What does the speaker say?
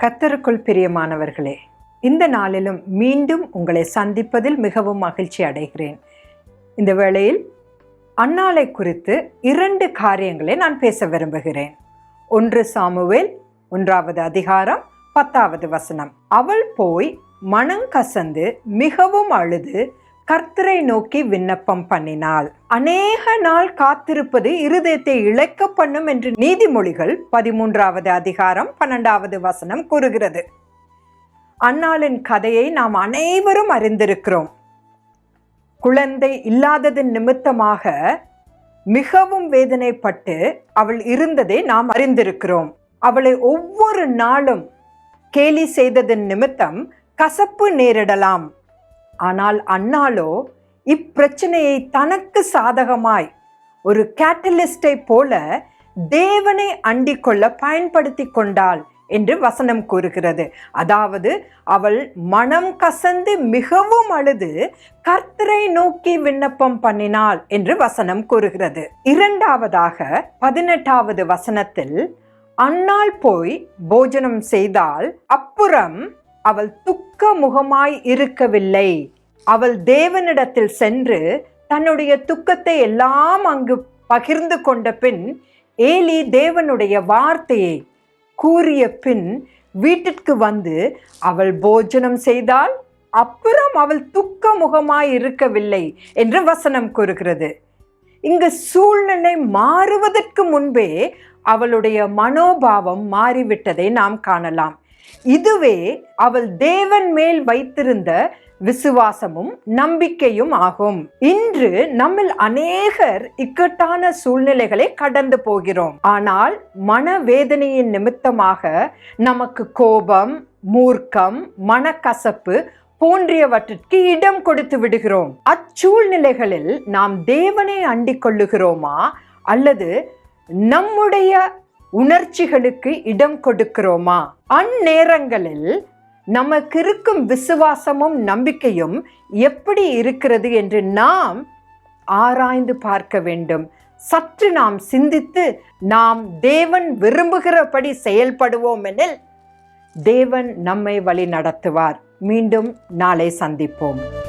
கத்தருக்குள் பிரியமானவர்களே இந்த நாளிலும் மீண்டும் உங்களை சந்திப்பதில் மிகவும் மகிழ்ச்சி அடைகிறேன். இந்த வேளையில் அன்னாலை குறித்து இரண்டு காரியங்களை நான் பேச விரும்புகிறேன். ஒன்று சாமுவேல் ஒன்றாவது அதிகாரம் பத்தாவது வசனம். அவள் போய் மனம் கசந்து மிகவும் அழுது கர்த்தரை நோக்கி விண்ணப்பம் பண்ணினாள். அநேக நாள் காத்திருப்பது இருதயத்தை இழைக்க பண்ணும் என்று நீதிமொழிகள் பதிமூன்றாவது அதிகாரம் பன்னெண்டாவது வசனம் கூறுகிறது. அன்னாளின் கதையை நாம் அனைவரும் அறிந்திருக்கிறோம். குழந்தை இல்லாததன் நிமித்தமாக மிகவும் வேதனைப்பட்டு அவள் இருந்ததை நாம் அறிந்திருக்கிறோம். அவளை ஒவ்வொரு நாளும் கேலி செய்ததன் நிமித்தம் கசப்பு நேரிடலாம். ஆனால் அண்ணாலோ இப்பிரச்சனையை தனக்கு சாதகமாய் ஒரு கேட்டலிஸ்டை போல தேவனை அண்டிக்கொள்ள பயன்படுத்தி கொண்டாள் என்று வசனம் கூறுகிறது. அதாவது அவள் மனம் கசந்து மிகவும் அழுது கர்த்தரை நோக்கி விண்ணப்பம் பண்ணினாள் என்று வசனம் கூறுகிறது. இரண்டாவதாக பதினெட்டாவது வசனத்தில் அன்னாள் போய் போஜனம் செய்தால் அப்புறம் அவள் துக்க முகமாய் இருக்கவில்லை. அவள் தேவனிடத்தில் சென்று தன்னுடைய துக்கத்தை எல்லாம் அங்கு பகிர்ந்து கொண்ட பின் ஏலி தேவனுடைய வார்த்தையை கூறிய பின் வீட்டிற்கு வந்து அவள் போஜனம் செய்தால் அப்புறம் அவள் துக்க முகமாய் இருக்கவில்லை என்று வசனம் கூறுகிறது. இங்கு சூழ்நிலை மாறுவதற்கு முன்பே அவளுடைய மனோபாவம் மாறிவிட்டதை நாம் காணலாம். இதுவே அவள் தேவன் மேல் வைத்திருந்த விசுவாசமும் நம்பிக்கையும் ஆகும். இன்று நம்மில் அநேகர் இக்கட்டான சூழ்நிலைகளை கடந்து போகிறோம். ஆனால் மனவேதனையின் நிமித்தமாக நமக்கு கோபம் மூர்க்கம் மனக்கசப்பு போன்றியவற்றிற்கு இடம் கொடுத்து விடுகிறோம். அச்சூழ்நிலைகளில் நாம் தேவனை அண்டிக் கொள்ளுகிறோமா? அல்லது நம்முடைய உணர்ச்சிகளுக்கு இடம் கொடுக்கிறோமா? அந்நேரங்களில் நமக்கு இருக்கும் விசுவாசமும் நம்பிக்கையும் எப்படி இருக்கிறது என்று நாம் ஆராய்ந்து பார்க்க வேண்டும். சற்று நாம் சிந்தித்து நாம் தேவன் விரும்புகிறபடி செயல்படுவோம் எனில் தேவன் நம்மை வழி நடத்துவார் மீண்டும் நாளை சந்திப்போம்.